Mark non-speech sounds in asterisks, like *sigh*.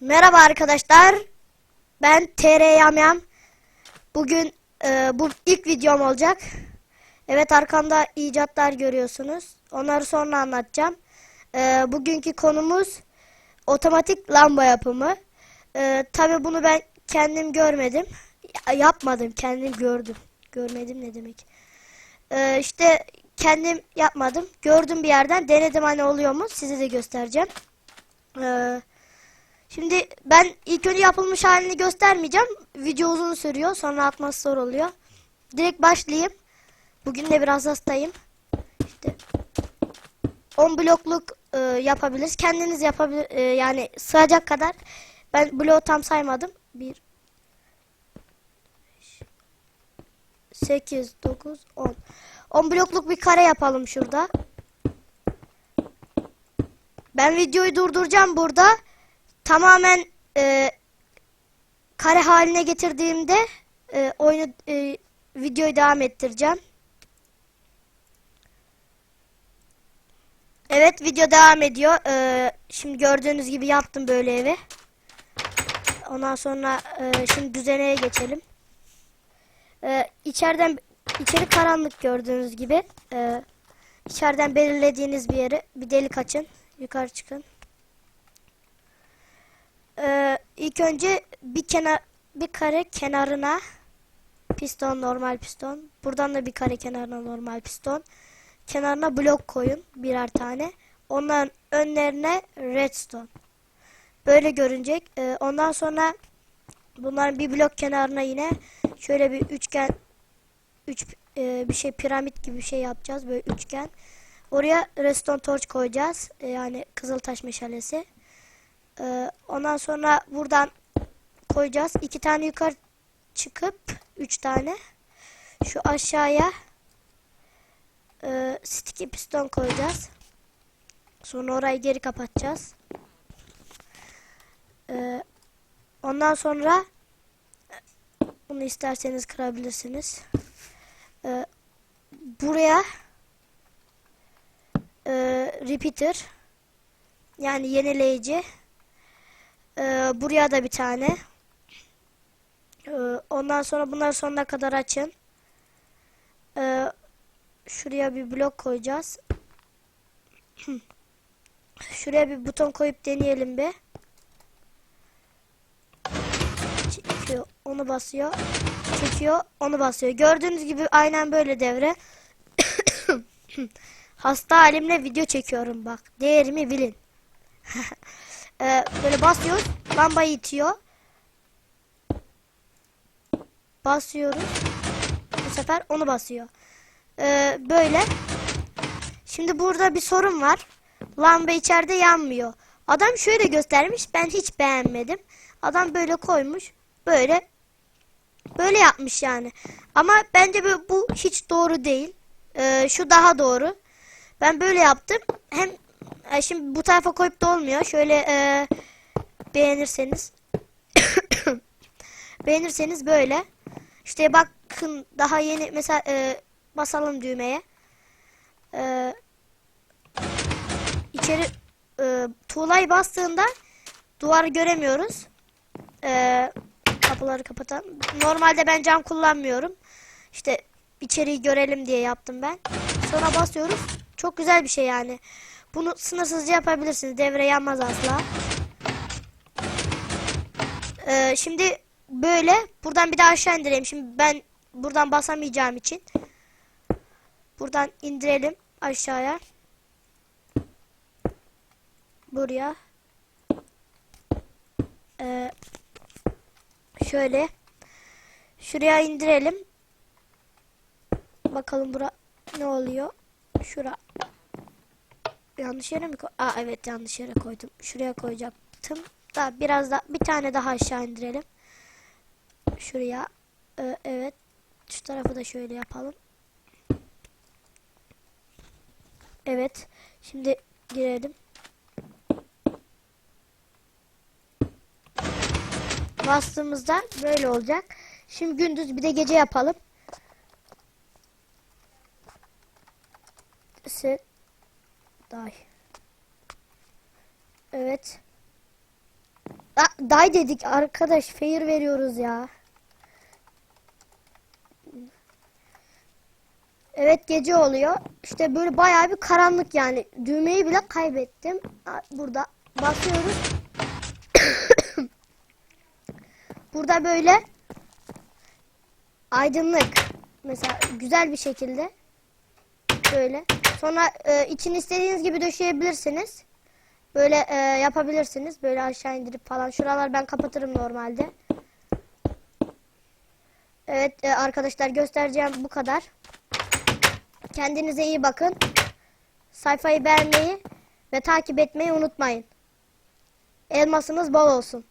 Merhaba arkadaşlar. Ben TR Yamyam. Bugün e, bu ilk videom olacak. Evet arkamda icatlar görüyorsunuz. Onları sonra anlatacağım. E, bugünkü konumuz otomatik lamba yapımı. E, Tabi bunu ben kendim görmedim. Ya- yapmadım kendim gördüm. Görmedim ne demek. E, işte kendim yapmadım. Gördüm bir yerden denedim hani oluyor mu size de göstereceğim. Eee Şimdi ben ilk önce yapılmış halini göstermeyeceğim. Video uzun sürüyor. Sonra atması zor oluyor. Direkt başlayayım. Bugün de biraz hastayım. İşte 10 blokluk e, yapabiliriz. Kendiniz yapabilir e, yani sığacak kadar. Ben bloğu tam saymadım. 1 8 9 10. 10 blokluk bir kare yapalım şurada. Ben videoyu durduracağım burada tamamen e, kare haline getirdiğimde e, oyunu e, videoyu devam ettireceğim. Evet video devam ediyor. E, şimdi gördüğünüz gibi yaptım böyle evi. Ondan sonra e, şimdi düzeneye geçelim. E, içeriden içeri karanlık gördüğünüz gibi. E, içeriden belirlediğiniz bir yere bir delik açın. Yukarı çıkın. Ee, ilk önce bir kenar bir kare kenarına piston normal piston. Buradan da bir kare kenarına normal piston. Kenarına blok koyun birer tane. Onların önlerine redstone. Böyle görünecek. Ee, ondan sonra bunların bir blok kenarına yine şöyle bir üçgen üç e, bir şey piramit gibi bir şey yapacağız böyle üçgen. Oraya redstone torch koyacağız. Ee, yani kızıltaş meşalesi. Ee, ondan sonra buradan koyacağız. iki tane yukarı çıkıp üç tane şu aşağıya e, sticky piston koyacağız. Sonra orayı geri kapatacağız. Ee, ondan sonra bunu isterseniz kırabilirsiniz. Ee, buraya e, repeater yani yenileyici ee, buraya da bir tane. Ee, ondan sonra bunları sonuna kadar açın. Ee, şuraya bir blok koyacağız. *clears throat* şuraya bir buton koyup deneyelim bir. Çekiyor, onu basıyor. Çekiyor, onu basıyor. Gördüğünüz gibi aynen böyle devre. *clears throat* Hasta halimle video çekiyorum bak. Değerimi bilin. *laughs* Ee, böyle basıyoruz. Lambayı itiyor. Basıyoruz. Bu sefer onu basıyor. Ee, böyle. Şimdi burada bir sorun var. Lamba içeride yanmıyor. Adam şöyle göstermiş. Ben hiç beğenmedim. Adam böyle koymuş. Böyle. Böyle yapmış yani. Ama bence bu hiç doğru değil. Ee, şu daha doğru. Ben böyle yaptım. Hem e, şimdi bu tarafa koyup da olmuyor. Şöyle e, beğenirseniz *coughs* beğenirseniz böyle. İşte bakın daha yeni mesela e, basalım düğmeye. E, içeri e, tuğlayı bastığında duvarı göremiyoruz. E, kapıları kapatan. Normalde ben cam kullanmıyorum. İşte içeriği görelim diye yaptım ben. Sonra basıyoruz. Çok güzel bir şey yani. Bunu sınırsızca yapabilirsiniz. Devre yanmaz asla. Ee, şimdi böyle. Buradan bir daha aşağı indireyim. Şimdi ben buradan basamayacağım için. Buradan indirelim aşağıya. Buraya. Ee, şöyle. Şuraya indirelim. Bakalım bura ne oluyor. Şura yanlış yere mi koy? Aa evet yanlış yere koydum. Şuraya koyacaktım. Da biraz da bir tane daha aşağı indirelim. Şuraya. Ee, evet. Şu tarafı da şöyle yapalım. Evet. Şimdi girelim. Bastığımızda böyle olacak. Şimdi gündüz bir de gece yapalım. Set Day. Evet. Da- day dedik arkadaş. Fair veriyoruz ya. Evet gece oluyor. İşte böyle bayağı bir karanlık yani. Düğmeyi bile kaybettim. Burada basıyoruz. *coughs* Burada böyle aydınlık. Mesela güzel bir şekilde böyle. Sonra e, için istediğiniz gibi döşeyebilirsiniz. Böyle e, yapabilirsiniz. Böyle aşağı indirip falan. Şuralar ben kapatırım normalde. Evet e, arkadaşlar göstereceğim bu kadar. Kendinize iyi bakın. Sayfayı beğenmeyi ve takip etmeyi unutmayın. Elmasınız bol olsun.